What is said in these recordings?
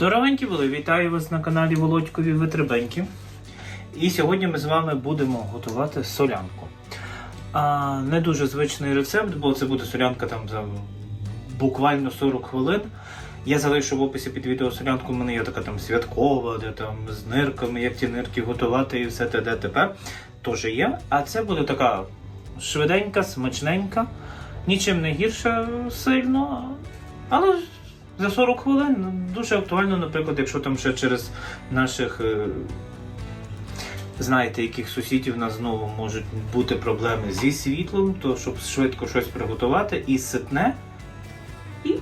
Здоровенькі були, вітаю вас на каналі Володькові Витребеньки. І сьогодні ми з вами будемо готувати солянку. А, не дуже звичний рецепт, бо це буде солянка там за буквально 40 хвилин. Я залишу в описі під відео солянку, у мене є така там святкова, де там з нирками, як ті нирки готувати і все те тепер. Теж є. А це буде така швиденька, смачненька, нічим не гірша сильно, але за 40 хвилин дуже актуально, наприклад, якщо там ще через наших. е, Знаєте, яких сусідів у нас знову можуть бути проблеми зі світлом, то щоб швидко щось приготувати і ситне, і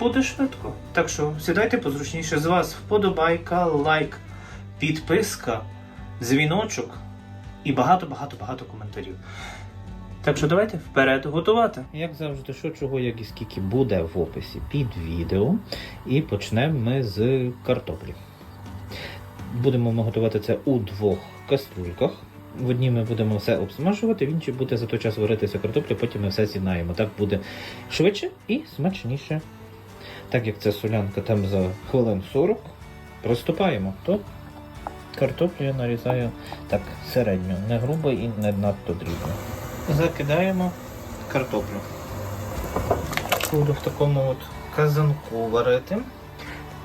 буде швидко. Так що сідайте позручніше з вас. Вподобайка, лайк, підписка, дзвіночок і багато-багато-багато коментарів. Так що давайте вперед готувати. Як завжди, що чого, як і скільки буде в описі під відео. І почнемо ми з картоплі. Будемо ми готувати це у двох каструльках. В одній ми будемо все обсмажувати, в іншій буде за той час варитися картопля, потім ми все з'єднаємо. Так буде швидше і смачніше. Так як це солянка там за хвилин 40, приступаємо. То картоплю я нарізаю так середньо, не грубо і не надто дрібно. Закидаємо картоплю. Буду в такому от казанку варити.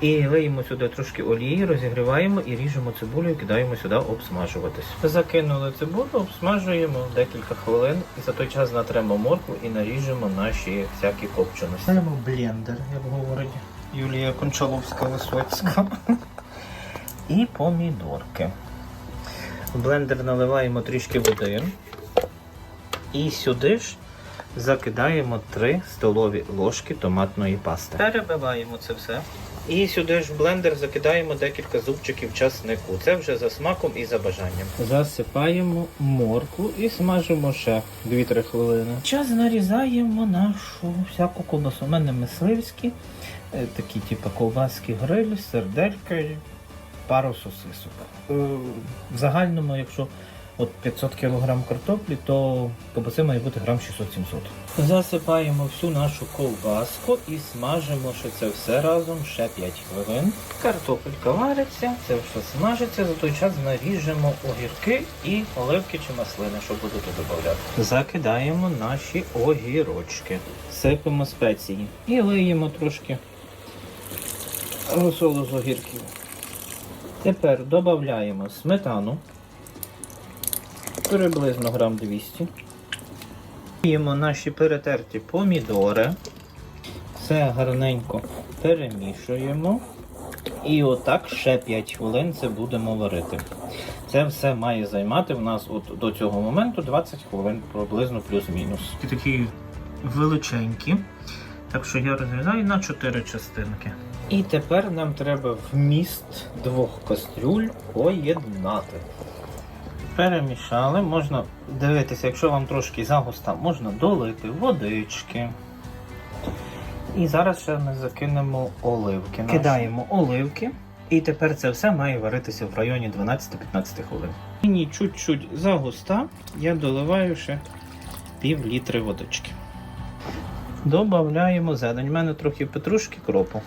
І лиємо сюди трошки олії, розігріваємо і ріжемо цибулю і кидаємо сюди обсмажуватись. Закинули цибулю, обсмажуємо декілька хвилин і за той час натремо моркву і наріжемо наші всякі копченості. Беремо блендер, як говорить Юлія Кончаловська Висоцька. І помідорки. В блендер наливаємо трішки води. І сюди ж закидаємо 3 столові ложки томатної пасти. Перебиваємо це все. І сюди ж в блендер закидаємо декілька зубчиків часнику. Це вже за смаком і за бажанням. Засипаємо моркву і смажимо ще 2-3 хвилини. Час нарізаємо нашу всяку ковбасу. У мене мисливські, е, такі типу ковбаски гриль, серделька пару сосисок. Е, В загальному, якщо от 500 кг картоплі, то ковбаси має бути грам 600-700. Засипаємо всю нашу ковбаску і смажимо ще це все разом ще 5 хвилин. Картопелька вариться, це все смажиться, за той час наріжемо огірки і оливки чи маслини, що будете додати. Закидаємо наші огірочки, сипемо спеції і лиємо трошки розсолу з огірків. Тепер додаємо сметану приблизно грам 200. Їмо наші перетерті помідори. Все гарненько перемішуємо. І отак ще 5 хвилин це будемо варити. Це все має займати в нас от до цього моменту 20 хвилин, приблизно плюс-мінус. Такі величенькі. Так що я розрізаю на 4 частинки. І тепер нам треба вміст двох кастрюль поєднати. Перемішали, можна дивитися, якщо вам трошки загуста, можна долити водички. І зараз ще ми закинемо оливки. наші. Кидаємо оливки. І тепер це все має варитися в районі 12-15 хвилин. Мені чуть-чуть загуста, я доливаю ще пів літри водички. Добавляємо зелень. У мене трохи петрушки кропу.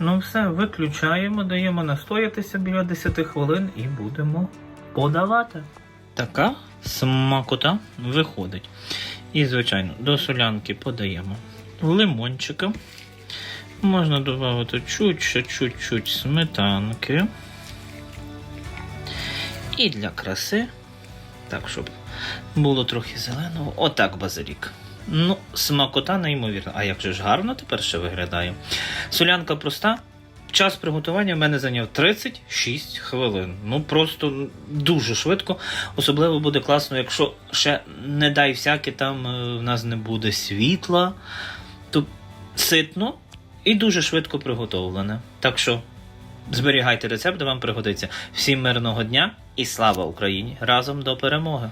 Ну все, виключаємо, даємо настоятися біля 10 хвилин і будемо подавати. Така смакота виходить. І, звичайно, до солянки подаємо лимончика. Можна додати чуть-чуть сметанки. І для краси, так, щоб було трохи зеленого, отак базилік. Ну, смакота неймовірна. А як же ж гарно тепер ще виглядає. Солянка проста. Час приготування в мене зайняв 36 хвилин. Ну просто дуже швидко. Особливо буде класно, якщо ще не дай всяке там е, в нас не буде світла, то ситно і дуже швидко приготовлене. Так що зберігайте рецепт, вам пригодиться. Всім мирного дня і слава Україні! Разом до перемоги!